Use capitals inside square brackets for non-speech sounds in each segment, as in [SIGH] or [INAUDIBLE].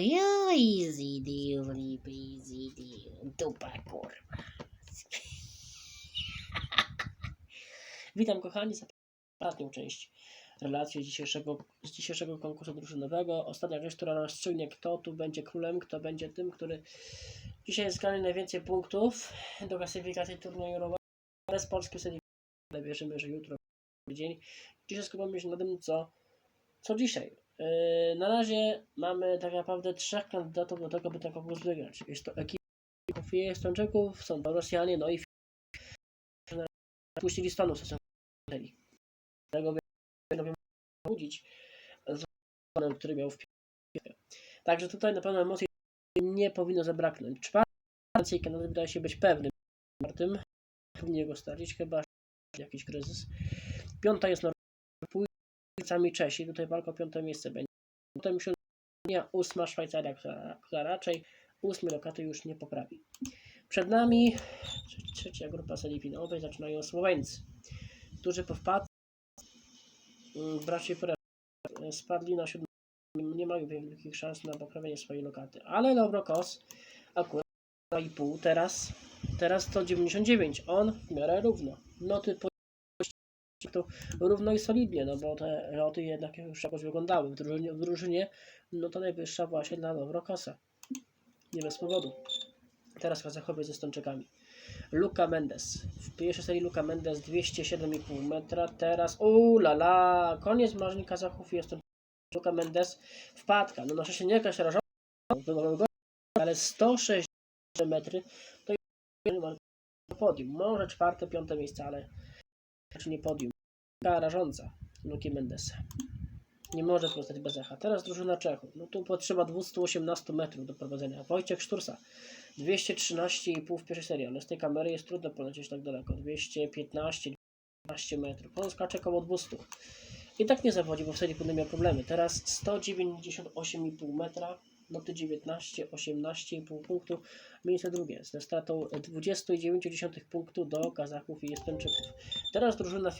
ja easy deal, easy deal, dupa kurwa. [LAUGHS] Witam kochani za ostatnią część relacji dzisiejszego, z dzisiejszego konkursu drużynowego. Ostatnia rzecz, która rozstrzygnie kto tu będzie królem, kto będzie tym, który dzisiaj zyskał najwięcej punktów do klasyfikacji turnieju ale z Polski sobie wierzymy, że jutro dzień. Dzisiaj skupiamy się na tym, co, co dzisiaj. Yy, na razie mamy tak naprawdę trzech kandydatów do tego, by ten konkurs wygrać. Jest to ekipa Estończyków, są to Rosjanie, no i puścili Stanów z Tego będą budzić z panem, który miał w piłkę. Także tutaj na pewno emocji nie powinno zabraknąć. Czwarty Kanady wydaje się być pewnym czwartym. Powinien go stracić, chyba jakiś kryzys. Piąta jest Norwegia, sami Czesi, tutaj walka o piąte miejsce będzie. Potem siódma, ósma Szwajcaria, która, która raczej ósmy lokaty już nie poprawi. Przed nami trzecia grupa selifinowej, zaczynają Słoweńcy, którzy po wpadce braci Perez spadli na siódmym, nie mają wielkich szans na poprawienie swojej lokaty. Ale Lowrokos akurat 2,5 teraz, teraz 199, on w miarę równo. Noty po to równo i solidnie, no bo te loty jednak już jakoś wyglądały w drużynie, w drużynie no to najwyższa właśnie dla Lowrokosa. Nie bez powodu. Teraz Kazachowie ze Stączykami. Luka Mendes. W pierwszej serii Luka Mendes 207,5 metra. Teraz, u la la, koniec marzeń Kazachów jest Luka Mendes. Wpadka. No na szczęście nie jakaś rażąca, ale 106 metry to jest podium. Może czwarte, piąte miejsce, ale nie podium. Taka rażąca Luki Mendes. Nie może pozostać bez echa. Teraz drużyna Czechów. No tu potrzeba 218 metrów do prowadzenia. Wojciech Sztursa 213,5 w pierwszej serii, ale z tej kamery jest trudno polecieć tak daleko. 215 12 metrów. On skacze około 200. I tak nie zawodzi, bo w serii będę miał problemy. Teraz 198,5 metra, noty 19, 18,5 punktu. Miejsce drugie ze stratą 29,1 punktu do Kazachów i Estończyków. Teraz drużyna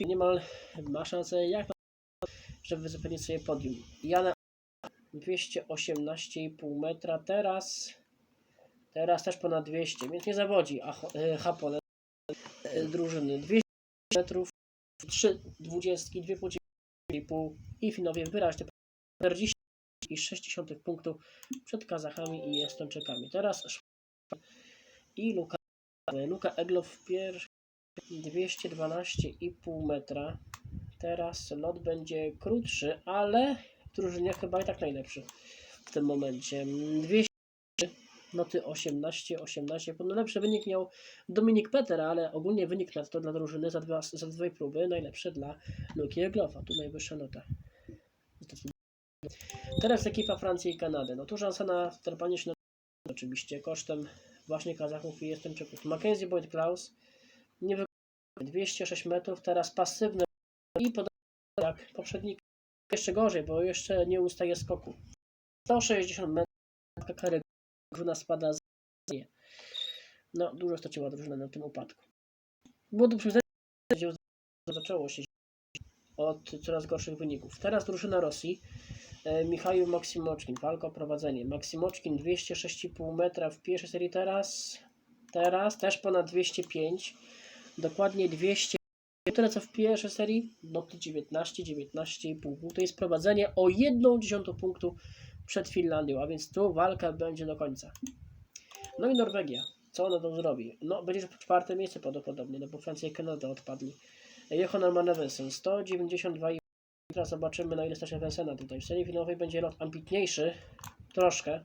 niemal ma szansę jak na żeby zapewnić sobie podium. Jana 218,5 metra, teraz teraz też ponad 200, więc nie zawodzi a Hapone drużyny 200 metrów, 3 dwudziestki, 2 po 9,5 i Finowie wyraźnie 40,6 punktu przed Kazachami i Estończykami. Teraz i Luka, Luka Eglow w pierwszym 212,5 metra. Teraz lot będzie krótszy, ale w drużynie chyba i tak najlepszy w tym momencie. 200 noty 18, 18. No lepszy wynik miał Dominik Peter, ale ogólnie wynik to dla drużyny za, dwa, za dwie próby najlepsze dla Luki Eglofa. Tu najwyższa nota. Teraz ekipa Francji i Kanady. No tu szansa na wtarpanie się na oczywiście kosztem właśnie Kazachów i Estończyków. Mackenzie Boyd Klaus nie wykonał 206 metrów, teraz pasywny i podobnie jak poprzednik, jeszcze gorzej, bo jeszcze nie ustaje skoku. 160 metrów, kary drużyna spada z No, dużo straciła drużyna na tym upadku. Było to przyjrzenie, zaczęło się od coraz gorszych wyników. Teraz drużyna Rosji, Michał Maksimoczkin, walka o prowadzenie. Maksimoczkin 206,5 metra w pierwszej serii teraz, teraz też ponad 205, dokładnie 200 Tyle co w pierwszej serii, noty 19, 19,5 punktu. To jest prowadzenie o 1 dziesiątą punktu przed Finlandią, a więc tu walka będzie do końca. No i Norwegia. Co ona to zrobi? No, będzie czwarte miejsce prawdopodobnie, no bo Francja i Kanada odpadli. Johan Norman Evensen, 192,5 Teraz zobaczymy na ile stać Evensena tutaj. W serii finałowej będzie lot ambitniejszy, troszkę.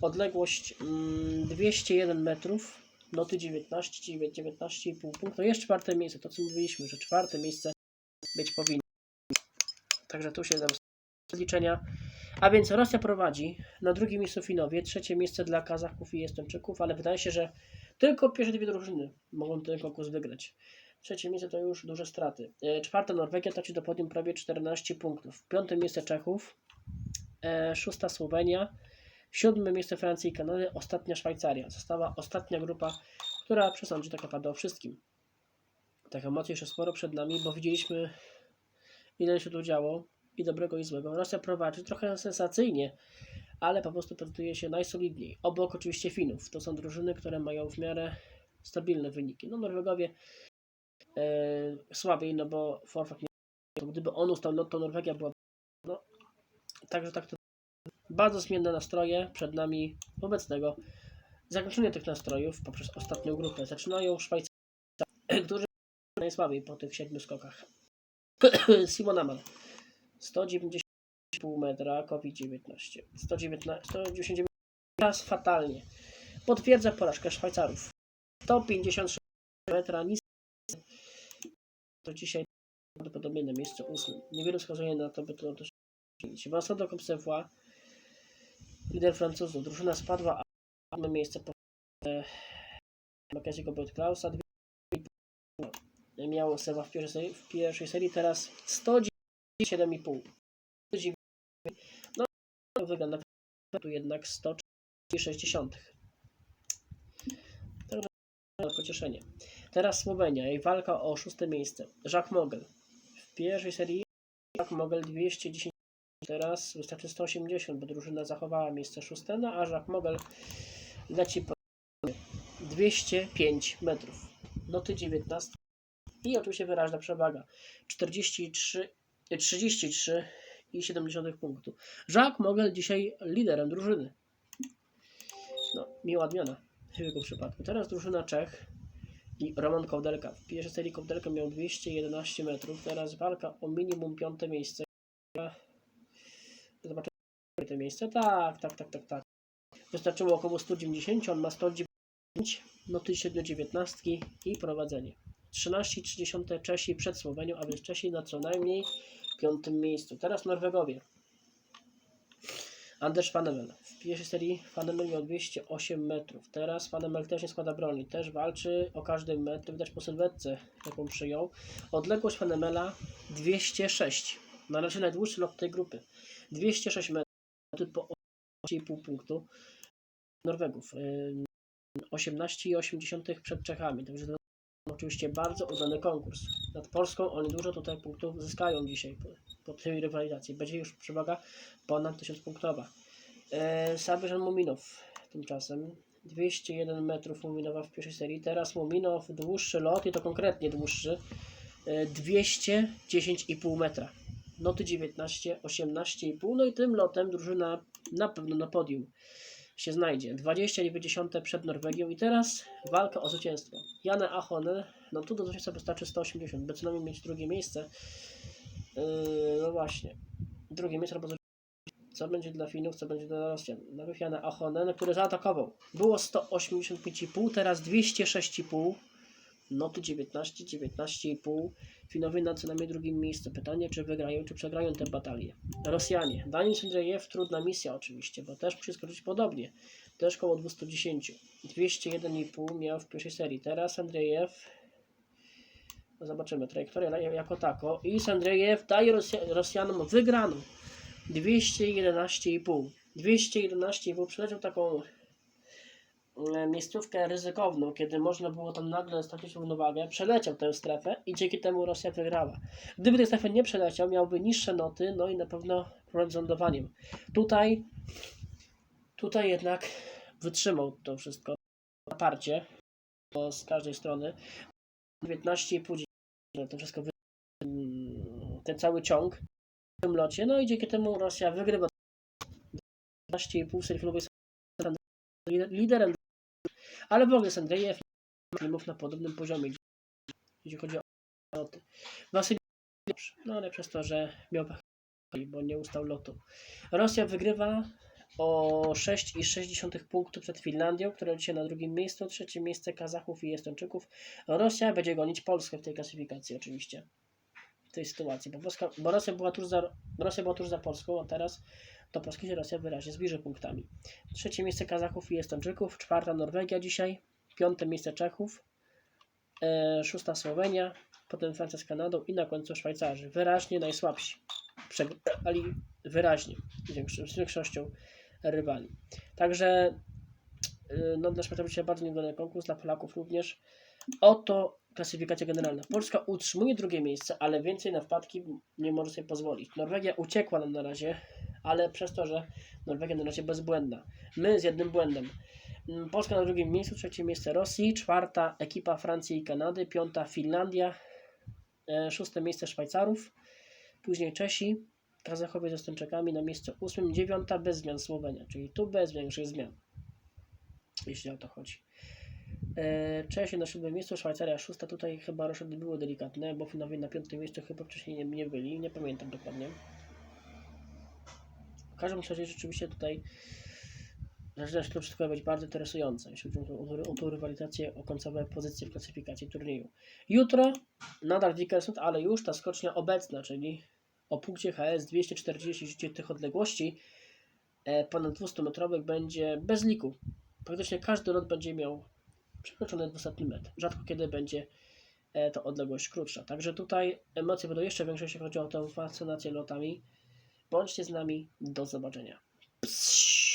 Odległość mm, 201 metrów noty 19, 19,5 punktu. Jest czwarte miejsce, to co mówiliśmy, że czwarte miejsce być powinno. Także tu się zliczenia. A więc Rosja prowadzi na drugim miejscu Finowie, trzecie miejsce dla Kazachów i Estończyków, ale wydaje się, że tylko pierwsze dwie drużyny mogą ten konkurs wygrać. Trzecie miejsce to już duże straty. E, czwarta Norwegia traci do podium prawie 14 punktów. Piąte miejsce Czechów, e, szósta Słowenia, Siódme miejsce Francji i Kanady, ostatnia Szwajcaria. Została ostatnia grupa, która przesądzi tak naprawdę o wszystkim. Tak emocje jeszcze sporo przed nami, bo widzieliśmy ile się tu działo i dobrego i złego. Rosja prowadzi trochę sensacyjnie ale po prostu prezentuje się najsolidniej. Obok oczywiście Finów. To są drużyny, które mają w miarę stabilne wyniki. No Norwegowie słabiej, no bo Forfak nie gdyby on ustał, no to Norwegia była no, także tak to bardzo zmienne nastroje przed nami wobec tego zakończenie tych nastrojów poprzez ostatnią grupę. Zaczynają Szwajcarzy, [COUGHS] którzy najsłabiej po tych siedmiu skokach. [COUGHS] Simon Amal 190,5 metra, COVID-19. 119, 199 raz fatalnie. Potwierdza porażkę Szwajcarów. 156 metra, nic. To dzisiaj prawdopodobnie na miejscu ósmym. Niewiele wskazuje na to, by to czynić. Vincent do Kopsewa, lider Francuzów. Drużyna spadła, a mamy miejsce po Makaziego Klausa. Miał Sewa w pierwszej serii, w pierwszej serii teraz 197,5. No, wygląda tu jednak 160. Także pocieszenie. Teraz Słowenia i walka o szóste miejsce. Jacques Mogel. W pierwszej serii Jacques Mogel 210. Teraz wystarczy 180, bo drużyna zachowała miejsce szóste, no a Jacques Mogel leci po 205 metrów. Noty 19. I oczywiście wyraźna przewaga. 43, 33 i 70 punktu. Jacques Mogel dzisiaj liderem drużyny. No, miła odmiana w jego przypadku. Teraz drużyna Czech i Roman Kołdelka. W pierwszej serii Kołdelka miał 211 metrów. Teraz walka o minimum piąte miejsce. Zobaczymy to miejsce. Tak, tak, tak, tak, tak. Wystarczyło około 190, on ma 109, noty średnio 19 i prowadzenie. 13,3 Czesi przed Słowenią, a więc Czesi na co najmniej piątym miejscu. Teraz Norwegowie. Anders Fanemel. W pierwszej serii Fanemel miał 208 metrów. Teraz Fanemel też nie składa broni. Też walczy o każdy metr. Widać po sylwetce, jaką przyjął. Odległość Fanemela 206. Na razie najdłuższy lot tej grupy. 206 metrów po 8,5 punktu Norwegów. Ym, 18,8 przed Czechami. Także oczywiście bardzo udany konkurs. Nad Polską oni dużo tutaj punktów zyskają dzisiaj po, po tej rywalizacji. Będzie już przewaga ponad 1000 punktowa. E, Sabrzan Muminow tymczasem 201 metrów Muminowa w pierwszej serii. Teraz Muminow dłuższy lot i to konkretnie dłuższy. E, 210,5 metra. Noty 19, 18,5. No i tym lotem drużyna na pewno na podium się znajdzie. 20,9 przed Norwegią i teraz walka o zwycięstwo. Jana Ahonen, no tu do zwycięstwa wystarczy 180, by co najmniej mieć drugie miejsce. Yy, no właśnie, drugie miejsce albo co będzie dla Finów, co będzie dla Rosjan. Najpierw Jana Ahonen, który zaatakował. Było 185,5, teraz 206,5. Noty 19, 19,5. Finowie na co najmniej drugim miejscu. Pytanie, czy wygrają, czy przegrają tę batalię. Rosjanie. Daniel Sendrejew, trudna misja oczywiście, bo też musi podobnie. Też koło 210. 201,5 miał w pierwszej serii. Teraz Andrzejew. No zobaczymy trajektorię jako tako. I Sandrzejew daje Rosja, Rosjanom wygraną. 211,5. 211,5 przeleciał taką miejscówkę ryzykowną, kiedy można było tam nagle stracić równowagę, przeleciał tę strefę i dzięki temu Rosja wygrała. Gdyby tę strefę nie przeleciał, miałby niższe noty, no i na pewno problem z lądowaniem. Tutaj, tutaj jednak wytrzymał to wszystko naparcie z każdej strony. 19,5 to wszystko wy... ten cały ciąg w tym locie, no i dzięki temu Rosja wygrywa 12,5 serii finałowej liderem ale w ogóle jest Andrzejew filmów na podobnym poziomie, jeśli chodzi o loty. Wasyl no ale przez to, że miał bo nie ustał lotu. Rosja wygrywa o 6,6 punktu przed Finlandią, która dzisiaj na drugim miejscu, trzecie miejsce Kazachów i Estończyków. Rosja będzie gonić Polskę w tej klasyfikacji oczywiście. W tej sytuacji, bo, Polska, bo Rosja, była tuż za, Rosja była tuż za Polską, a teraz do Polski się Rosja wyraźnie zbliży punktami. Trzecie miejsce Kazachów i Estończyków, czwarta Norwegia dzisiaj, piąte miejsce Czechów, e, szósta Słowenia, potem Francja z Kanadą i na końcu Szwajcarzy. Wyraźnie najsłabsi. Przegrali wyraźnie z większością rywali. Także y, no, dla Szwajcarów dzisiaj bardzo nieudany konkurs, dla Polaków również. Oto klasyfikacja generalna. Polska utrzymuje drugie miejsce, ale więcej na wpadki nie może sobie pozwolić. Norwegia uciekła nam na razie, ale przez to, że Norwegia na razie bezbłędna. My z jednym błędem. Mm, Polska na drugim miejscu, trzecie miejsce Rosji, czwarta ekipa Francji i Kanady, piąta Finlandia, e, szóste miejsce Szwajcarów, później Czesi, Kazachowie z Estończykami na miejscu ósmym, dziewiąta bez zmian Słowenia, czyli tu bez większych zmian, jeśli o to chodzi. E, Czesi na siódmym miejscu, Szwajcaria szósta, tutaj chyba roszady było delikatne, bo Finowie na piątym miejscu chyba wcześniej nie, nie byli, nie pamiętam dokładnie. W każdym razie rzeczywiście tutaj się to wszystko bardzo interesujące, jeśli chodzi o tą rywalizację o końcowe pozycje w klasyfikacji turnieju. Jutro nadal Dickerson, ale już ta skocznia obecna, czyli o punkcie HS 240 życie tych odległości e, ponad 200 metrowych będzie bez liku. Praktycznie każdy lot będzie miał przekroczony 200 metr. Rzadko kiedy będzie e, to odległość krótsza. Także tutaj emocje będą jeszcze większe, jeśli chodzi o tę fascynację lotami. Bądźcie z nami. Do zobaczenia. Psz.